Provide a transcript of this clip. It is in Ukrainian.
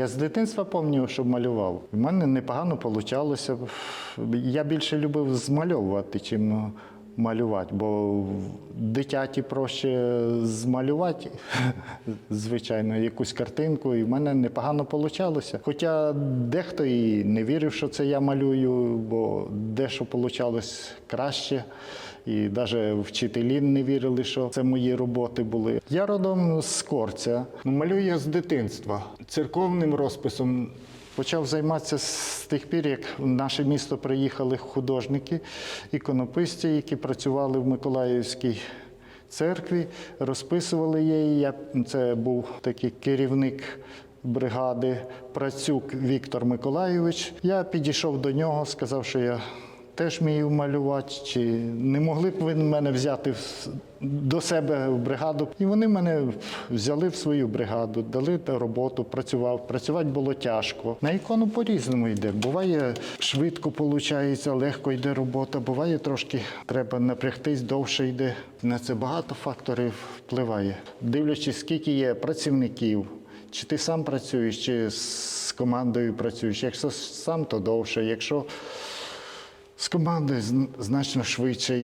Я з дитинства пам'ятаю, що малював. У мене непогано вийшло. Я більше любив змальовувати, чим малювати, бо дитяті проще змалювати, звичайно, якусь картинку, і в мене непогано вийшло. Хоча дехто і не вірив, що це я малюю, бо дещо вийшло краще. І навіть вчителі не вірили, що це мої роботи були. Я родом з Корця. Малюю з дитинства. Церковним розписом почав займатися з тих пір, як в наше місто приїхали художники, іконописці, які працювали в Миколаївській церкві, розписували її. Я це був такий керівник. Бригади Працюк Віктор Миколайович. Я підійшов до нього, сказав, що я теж вмію малювати, чи не могли б ви мене взяти до себе в бригаду. І вони мене взяли в свою бригаду, дали роботу, працював. Працювати було тяжко. На ікону по-різному йде. Буває швидко виходить, легко йде робота, буває трошки треба напрягтись, довше йде. На це багато факторів впливає. Дивлячись, скільки є працівників. Чи ти сам працюєш, чи з командою працюєш. Якщо сам, то довше. Якщо з командою зн- значно швидше.